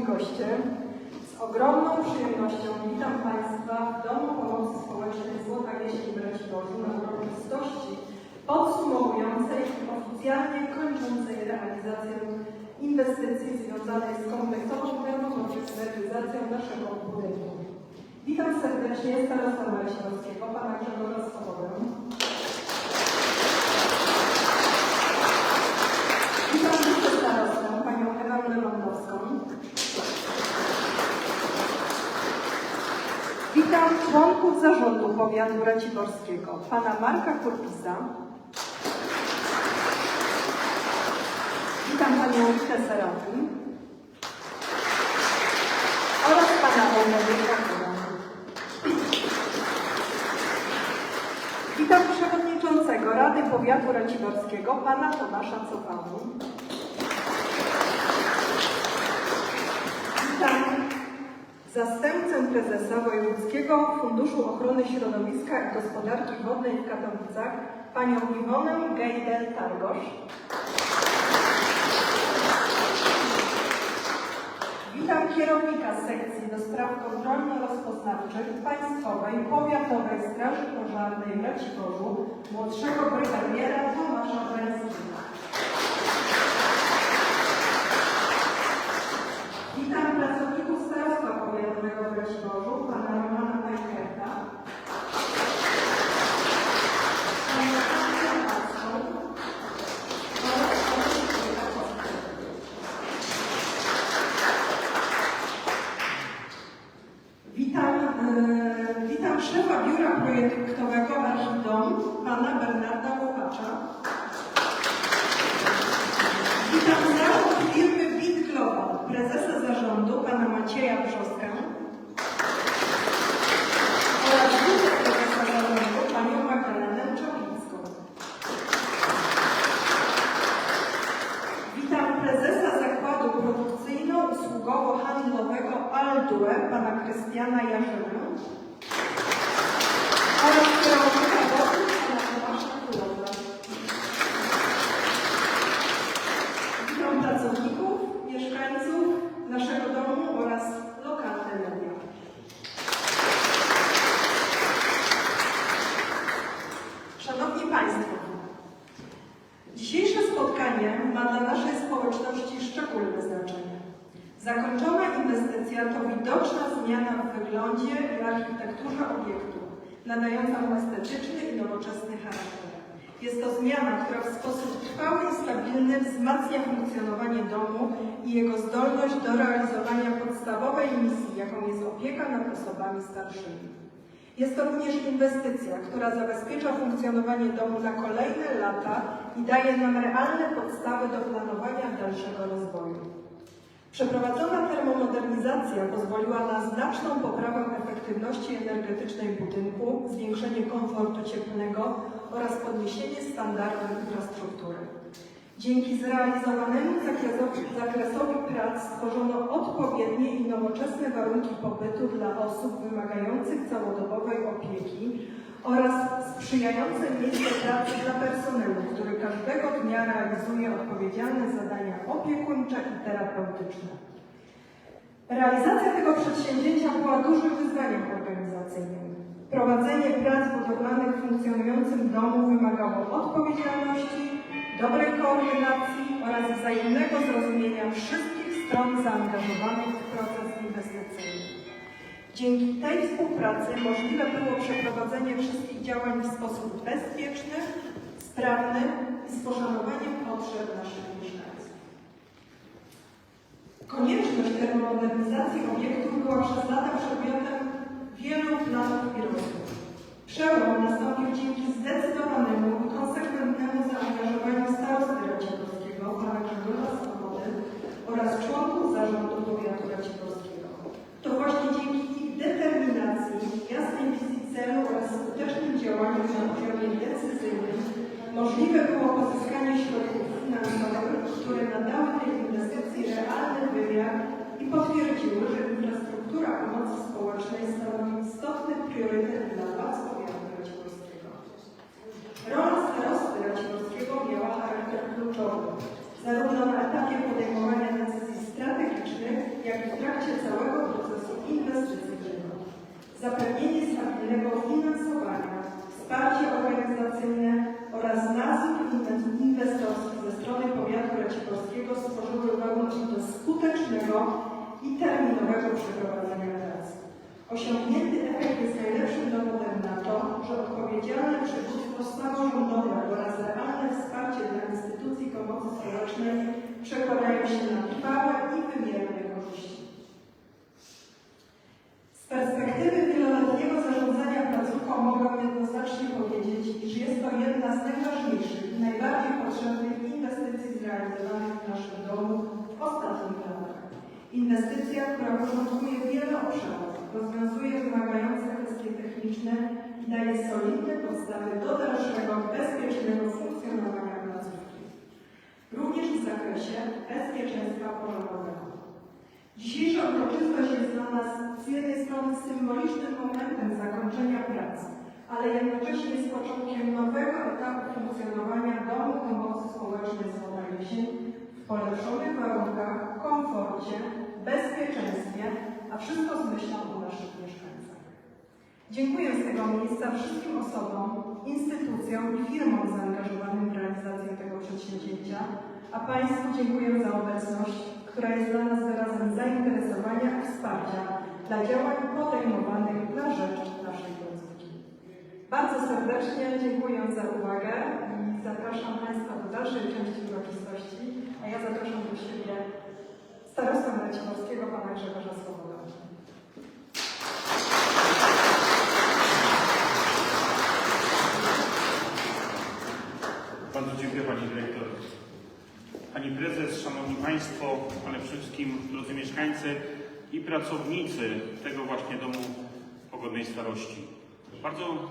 Szanowni goście, z ogromną przyjemnością witam Państwa w Domu Pomocy Społecznej Złota Jeśli Braciborzu na uroczystości podsumowującej i oficjalnie kończącej realizację inwestycji związanej z kompleksową termomodernizacją naszego budynku. Witam serdecznie starostę Leśnowskiego, pana Grzegorza Swobodę. Witam wicestarostę, panią Ewę Lewandowską. Witam członków zarządu powiatu raciborskiego, pana Marka Kurpisa. Witam panią Witę Serafin oraz pana Eugeniusza. Witam przewodniczącego Rady Powiatu Raciborskiego, pana Tomasza Cofanu. Witam zastępcę prezesa Wojewódzkiego Funduszu Ochrony Środowiska i Gospodarki Wodnej w Katowicach, panią Iwonę Gejdel-Targosz. Witam kierownika sekcji do spraw kontrolno-rozpoznawczych Państwowej Powiatowej Straży Pożarnej w Raciborzu, młodszego brygadiera Tomasza Węskiego. Witam pracowników Starostwa Powiatowego w Raciborzu, pana Romana Pajkerta, panią Annę Paską oraz pana Krzysztofa Kostka. Witam, e, witam szefa biura projektowego Archidom, pana Bernarda Łopacza. Witam zarząd firmy Bit Global, prezesa zarządu, pana Macieja Brzoskę oraz wiceprezesa zarządu, panią Magdalenę Czaplińską. Witam prezesa zakładu produkcyjno-usługowo-handlowego Aldue, pana Krystiana Jarzynę oraz kierownika wody, pana Tomasza Kulowa. Witam pracowników, mieszkańców naszego domu oraz lokalne media. Szanowni Państwo, Dzisiejsze spotkanie ma dla naszej społeczności szczególne znaczenie. Zakończona inwestycja to widoczna zmiana w wyglądzie i architekturze obiektu, nadająca mu estetyczny i nowoczesny charakter. Jest to zmiana, która w sposób trwały i stabilny wzmacnia funkcjonowanie domu i jego zdolność do realizowania podstawowej misji, jaką jest opieka nad osobami starszymi. Jest to również inwestycja, która zabezpiecza funkcjonowanie domu na kolejne lata i daje nam realne podstawy do planowania dalszego rozwoju. Przeprowadzona termomodernizacja pozwoliła na znaczną poprawę efektywności energetycznej budynku, zwiększenie komfortu cieplnego oraz podniesienie standardu infrastruktury. Dzięki zrealizowanemu zakresowi, prac stworzono odpowiednie i nowoczesne warunki pobytu dla osób wymagających całodobowej opieki oraz sprzyjające miejsce pracy dla personelu, który każdego dnia realizuje odpowiedzialne zadania opiekuńcze i terapeutyczne. Realizacja tego przedsięwzięcia była dużym wyzwaniem organizacyjnym. Prowadzenie prac budowlanych w funkcjonującym domu wymagało odpowiedzialności, dobrej koordynacji oraz wzajemnego zrozumienia wszystkich stron zaangażowanych w proces inwestycyjny. Dzięki tej współpracy możliwe było przeprowadzenie wszystkich działań w sposób bezpieczny, sprawny i z poszanowaniem potrzeb naszych mieszkańców. Konieczność termomodernizacji obiektów była przez lata przedmiotem wielu planów i rozmów. Przełom nastąpił dzięki zdecydowanemu i konsekwentnemu zaangażowaniu starosty raciborskiego, pana Grzegorza Swobody oraz członków zarządu powiatu raciborskiego. To właśnie dzięki ich determinacji, jasnej wizji celu oraz skutecznym działaniu na poziomie decyzyjnym możliwe było pozyskanie środków finansowych, które nadały tej inwestycji realny wymiar i potwierdziły, że infrastruktura pomocy społecznej stanowi istotny priorytet dla władz powiatu raciborskiego. Rola starosty raciborskiego miała charakter kluczowy, zarówno na etapie podejmowania decyzji strategicznych, jak i w trakcie całego procesu inwestycyjnego. Zapewnienie stabilnego finansowania, wsparcie organizacyjne oraz nadzór inwe- inwestorski ze strony powiatu raciborskiego stworzyły warunki do skutecznego i terminowego przeprowadzania prac. Osiągnięty efekt jest najlepszym dowodem na to, że odpowiedzialne przywództwo samorządowe oraz realne wsparcie dla instytucji pomocy społecznej przekładają się na trwałe i wymierne korzyści. Z perspektywy wieloletniego zarządzania placówką mogę jednoznacznie powiedzieć, iż jest to jedna z najważniejszych i najbardziej potrzebnych inwestycji zrealizowanych w naszym domu. Inwestycja, która porządkuje wiele obszarów, rozwiązuje wymagające kwestie techniczne i daje solidne podstawy do dalszego, bezpiecznego funkcjonowania placówki. Również w zakresie bezpieczeństwa pożarowego. Dzisiejsza uroczystość jest dla nas z jednej strony symbolicznym momentem zakończenia prac, ale jednocześnie jest początkiem nowego etapu funkcjonowania Domu Pomocy Społecznej Złota Jesień polepszonych warunkach, komforcie, bezpieczeństwie, a wszystko z myślą o naszych mieszkańcach. Dziękuję z tego miejsca wszystkim osobom, instytucjom i firmom zaangażowanym w realizację tego przedsięwzięcia, a Państwu dziękuję za obecność, która jest dla nas wyrazem zainteresowania i wsparcia dla działań podejmowanych na rzecz naszej placówki. Bardzo serdecznie dziękuję za uwagę i zapraszam Państwa do dalszej części uroczystości, a ja zapraszam do siebie starostę Raciborskiego, pana Grzegorza Swoboda. Bardzo dziękuję Pani Dyrektor. Pani Prezes, Szanowni Państwo, ale przede wszystkim drodzy mieszkańcy i pracownicy tego właśnie Domu Pogodnej Starości. Bardzo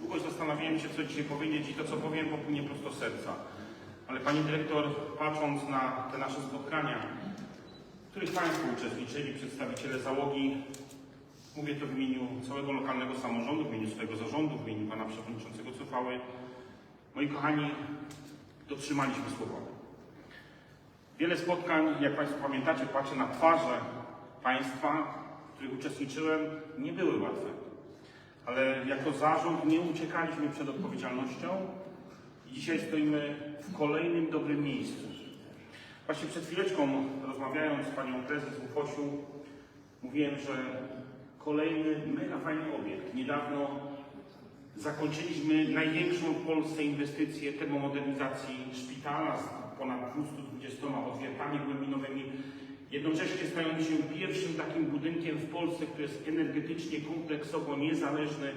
długo zastanawiałem się, co dzisiaj powiedzieć i to, co powiem, popłynie prosto serca. Ale Pani Dyrektor, patrząc na te nasze spotkania, w których Państwo uczestniczyli, przedstawiciele załogi, mówię to w imieniu całego lokalnego samorządu, w imieniu swojego zarządu, w imieniu Pana Przewodniczącego Cofały, Moi kochani, dotrzymaliśmy słowa. Wiele spotkań, jak Państwo pamiętacie, patrzę na twarze Państwa, w których uczestniczyłem, nie były łatwe. Ale jako zarząd nie uciekaliśmy przed odpowiedzialnością dzisiaj stoimy w kolejnym dobrym miejscu. Właśnie przed chwileczką, rozmawiając z Panią Prezes Ufosiu, mówiłem, że kolejny mega fajny obiekt. Niedawno Zakończyliśmy największą w Polsce inwestycję termomodernizacji szpitala z ponad 220 odwiertami głębinowymi, jednocześnie stając się pierwszym takim budynkiem w Polsce, który jest energetycznie, kompleksowo niezależny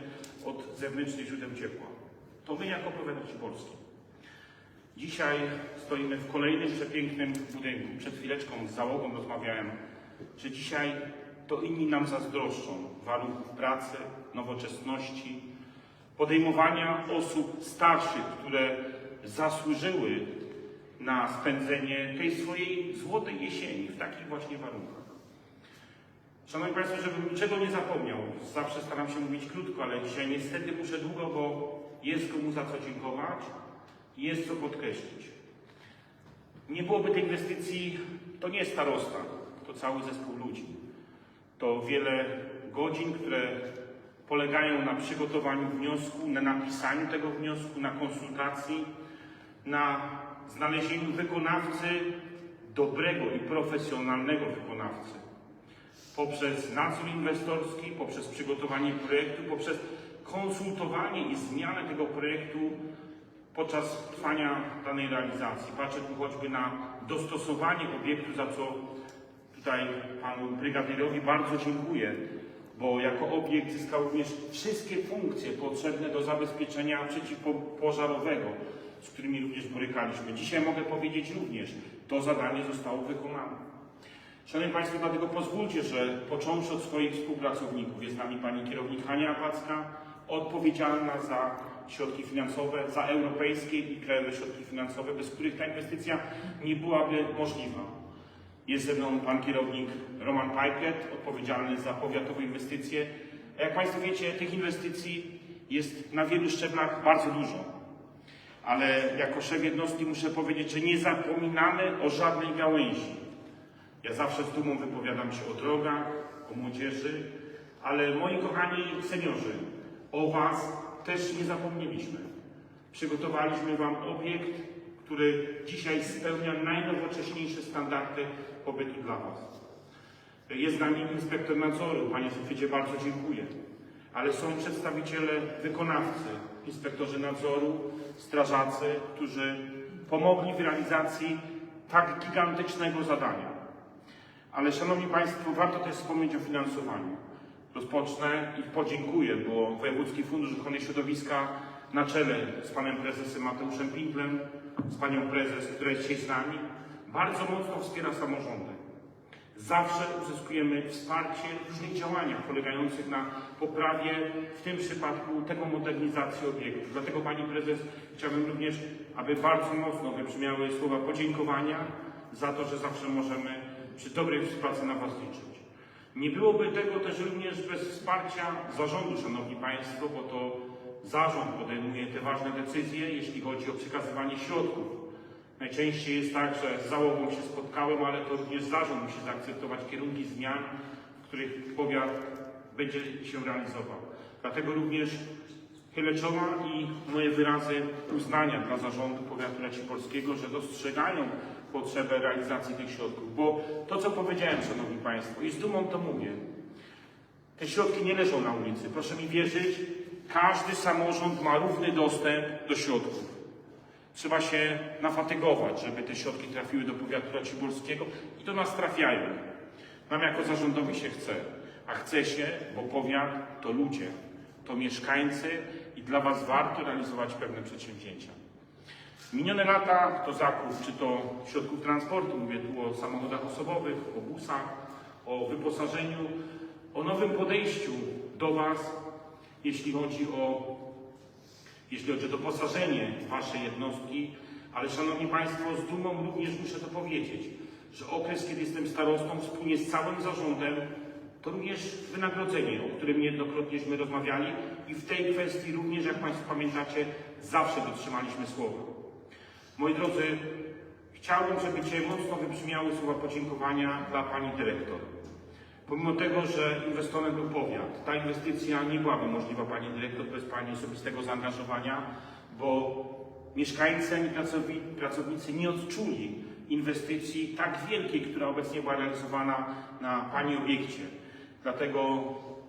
od zewnętrznych źródeł ciepła. To my jako powiat Polski. Dzisiaj stoimy w kolejnym przepięknym budynku. Przed chwileczką z załogą rozmawiałem, że dzisiaj to inni nam zazdroszczą warunków pracy, nowoczesności, podejmowania osób starszych, które zasłużyły na spędzenie tej swojej złotej jesieni w takich właśnie warunkach. Szanowni Państwo, żebym niczego nie zapomniał, zawsze staram się mówić krótko, ale dzisiaj niestety muszę długo, bo jest komu za co dziękować jest co podkreślić. Nie byłoby tej inwestycji, to nie starosta, to cały zespół ludzi. To wiele godzin, które polegają na przygotowaniu wniosku, na napisaniu tego wniosku, na konsultacji, na znalezieniu wykonawcy, dobrego i profesjonalnego wykonawcy. Poprzez nadzór inwestorski, poprzez przygotowanie projektu, poprzez konsultowanie i zmianę tego projektu podczas trwania danej realizacji. Patrzę tu choćby na dostosowanie obiektu, za co tutaj panu brygadierowi bardzo dziękuję bo jako obiekt zyskał również wszystkie funkcje potrzebne do zabezpieczenia przeciwpożarowego, z którymi również borykaliśmy. Dzisiaj mogę powiedzieć również, to zadanie zostało wykonane. Szanowni Państwo, dlatego pozwólcie, że począwszy od swoich współpracowników, jest z nami Pani kierownik Hania Apacka, odpowiedzialna za środki finansowe, za europejskie i krajowe środki finansowe, bez których ta inwestycja nie byłaby możliwa. Jest ze mną pan kierownik Roman Pajket, odpowiedzialny za powiatowe inwestycje. A jak Państwo wiecie, tych inwestycji jest na wielu szczeblach bardzo dużo. Ale jako szef jednostki muszę powiedzieć, że nie zapominamy o żadnej gałęzi. Ja zawsze z dumą wypowiadam się o drogach, o młodzieży, ale moi kochani seniorzy, o Was też nie zapomnieliśmy. Przygotowaliśmy Wam obiekt, który dzisiaj spełnia najnowocześniejsze standardy pobytu dla Was. Jest z nami inspektor nadzoru, Panie Sofie, bardzo dziękuję. Ale są przedstawiciele wykonawcy, inspektorzy nadzoru, strażacy, którzy pomogli w realizacji tak gigantycznego zadania. Ale Szanowni Państwo, warto też wspomnieć o finansowaniu. Rozpocznę i podziękuję, bo Wojewódzki Fundusz Ochrony Środowiska na czele z panem prezesem Mateuszem Pinklem, z panią prezes, która jest dzisiaj z nami, bardzo mocno wspiera samorządy. Zawsze uzyskujemy wsparcie w różnych działaniach polegających na poprawie, w tym przypadku tego modernizacji obiektu. Dlatego Pani Prezes chciałbym również, aby bardzo mocno wybrzmiały słowa podziękowania za to, że zawsze możemy przy dobrej współpracy na Was liczyć. Nie byłoby tego też również bez wsparcia zarządu, Szanowni Państwo, bo to zarząd podejmuje te ważne decyzje, jeśli chodzi o przekazywanie środków. Najczęściej jest tak, że z załogą się spotkałem, ale to również zarząd musi zaakceptować kierunki zmian, w których powiat będzie się realizował. Dlatego również chylę czoła i moje wyrazy uznania dla zarządu powiatu Raciborskiego, że dostrzegają potrzebę realizacji tych środków. Bo to, co powiedziałem, Szanowni Państwo, i z dumą to mówię, te środki nie leżą na ulicy. Proszę mi wierzyć, każdy samorząd ma równy dostęp do środków. Trzeba się nafatygować, żeby te środki trafiły do powiatu raciborskiego i do nas trafiają. Nam jako zarządowi się chce, a chce się, bo powiat to ludzie, to mieszkańcy i dla Was warto realizować pewne przedsięwzięcia. Minione lata to zakup, czy to środków transportu, mówię tu o samochodach osobowych, o busach, o wyposażeniu, o nowym podejściu do Was, jeśli chodzi o jeśli chodzi o doposażenie Waszej jednostki, ale Szanowni Państwo, z dumą również muszę to powiedzieć, że okres, kiedy jestem starostą wspólnie z całym zarządem, to również wynagrodzenie, o którym niejednokrotnieśmy rozmawiali i w tej kwestii również, jak Państwo pamiętacie, zawsze dotrzymaliśmy słowa. Moi drodzy, chciałbym, żeby dzisiaj mocno wybrzmiały słowa podziękowania dla Pani Dyrektor. Pomimo tego, że inwestorem był powiat, ta inwestycja nie byłaby możliwa, Pani Dyrektor, bez Pani osobistego zaangażowania, bo mieszkańcy pracowi- pracownicy nie odczuli inwestycji tak wielkiej, która obecnie była realizowana na Pani obiekcie. Dlatego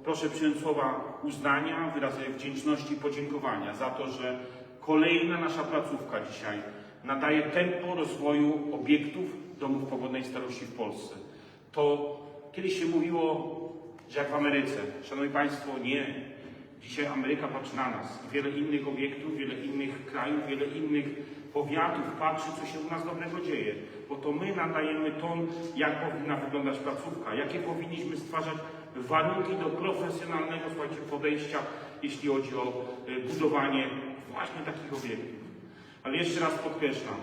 proszę przyjąć słowa uznania, wyrazy wdzięczności i podziękowania za to, że kolejna nasza placówka dzisiaj nadaje tempo rozwoju obiektów domów pogodnej starości w Polsce. To Kiedyś się mówiło, że jak w Ameryce. Szanowni Państwo, nie. Dzisiaj Ameryka patrzy na nas. Wiele innych obiektów, wiele innych krajów, wiele innych powiatów patrzy, co się u nas dobrego dzieje. Bo to my nadajemy ton, jak powinna wyglądać placówka, jakie powinniśmy stwarzać warunki do profesjonalnego, podejścia, jeśli chodzi o y, budowanie właśnie takich obiektów. Ale jeszcze raz podkreślam,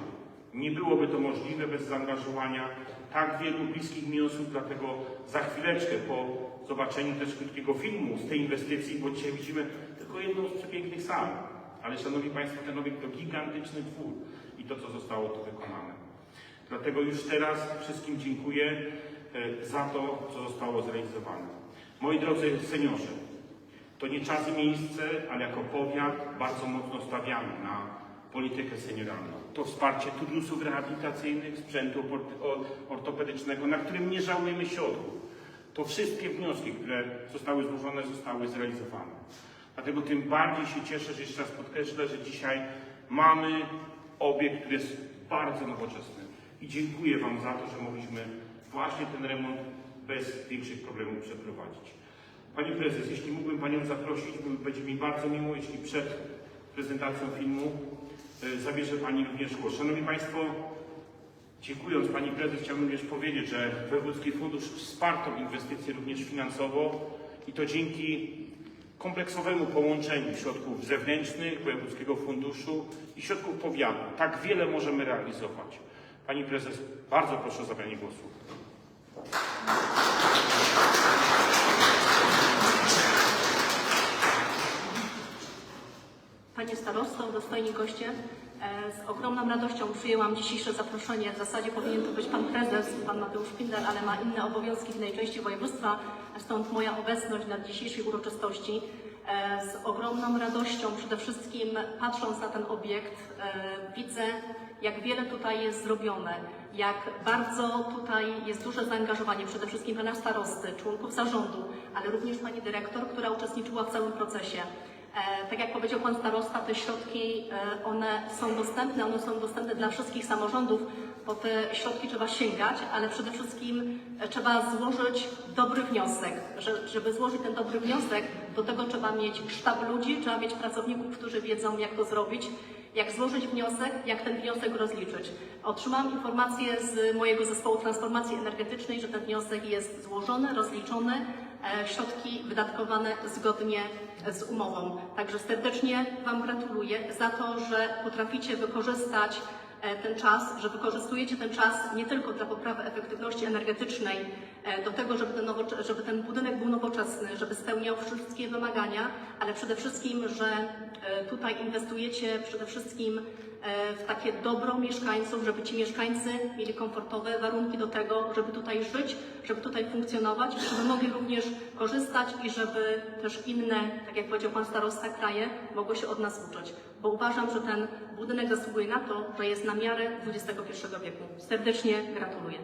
nie byłoby to możliwe bez zaangażowania tak wielu bliskich mi osób, dlatego za chwileczkę po zobaczeniu też krótkiego filmu z tej inwestycji, bo dzisiaj widzimy tylko jedną z przepięknych sal, ale Szanowni Państwo, ten obiekt to gigantyczny twór i to, co zostało tu wykonane. Dlatego już teraz wszystkim dziękuję e, za to, co zostało zrealizowane. Moi drodzy seniorzy, to nie czas i miejsce, ale jako powiat bardzo mocno stawiamy na politykę senioralną. To wsparcie turnusów rehabilitacyjnych, sprzętu ortopedycznego, na którym nie żałujemy środków. To wszystkie wnioski, które zostały złożone, zostały zrealizowane. Dlatego tym bardziej się cieszę, że jeszcze raz podkreślę, że dzisiaj mamy obiekt, który jest bardzo nowoczesny. I dziękuję Wam za to, że mogliśmy właśnie ten remont bez większych problemów przeprowadzić. Pani Prezes, jeśli mógłbym Panią zaprosić, będzie mi bardzo miło, jeśli przed prezentacją filmu zabierze Pani również głos. Szanowni Państwo, dziękując Pani Prezes, chciałbym również powiedzieć, że Wojewódzki Fundusz wsparł tą inwestycję również finansowo i to dzięki kompleksowemu połączeniu środków zewnętrznych, Wojewódzkiego Funduszu i środków powiatu. Tak wiele możemy realizować. Pani Prezes, bardzo proszę o zabranie głosu. Panie starosto, dostojni goście, E, Z ogromną radością przyjęłam dzisiejsze zaproszenie. W zasadzie powinien to być pan prezes, pan Mateusz Szpindel, ale ma inne obowiązki w innej części województwa, stąd moja obecność na dzisiejszej uroczystości. E, Z ogromną radością przede wszystkim patrząc na ten obiekt e, widzę, jak wiele tutaj jest zrobione, jak bardzo tutaj jest duże zaangażowanie przede wszystkim pana starosty, członków zarządu, ale również pani dyrektor, która uczestniczyła w całym procesie. E, Tak jak powiedział Pan Starosta, te środki, e, one są dostępne, one są dostępne dla wszystkich samorządów, po te środki trzeba sięgać, ale przede wszystkim e, trzeba złożyć dobry wniosek. Że, żeby złożyć ten dobry wniosek, do tego trzeba mieć sztab ludzi, trzeba mieć pracowników, którzy wiedzą, jak to zrobić, jak złożyć wniosek, jak ten wniosek rozliczyć. Otrzymałam informację z mojego zespołu transformacji energetycznej, że ten wniosek jest złożony, rozliczony, środki wydatkowane zgodnie z umową. Także serdecznie Wam gratuluję za to, że potraficie wykorzystać e, ten czas, że wykorzystujecie ten czas nie tylko dla poprawy efektywności energetycznej, e, do tego, żeby ten, żeby ten budynek był nowoczesny, żeby spełniał wszystkie wymagania, ale przede wszystkim, że e, tutaj inwestujecie przede wszystkim e, w takie dobro mieszkańców, żeby ci mieszkańcy mieli komfortowe warunki do tego, żeby tutaj żyć, żeby tutaj funkcjonować, żeby mogli również korzystać i żeby też inne, tak jak powiedział Pan Starosta, kraje mogły się od nas uczyć. Bo uważam, że ten budynek zasługuje na to, że jest na miarę XXI wieku. Serdecznie gratuluję.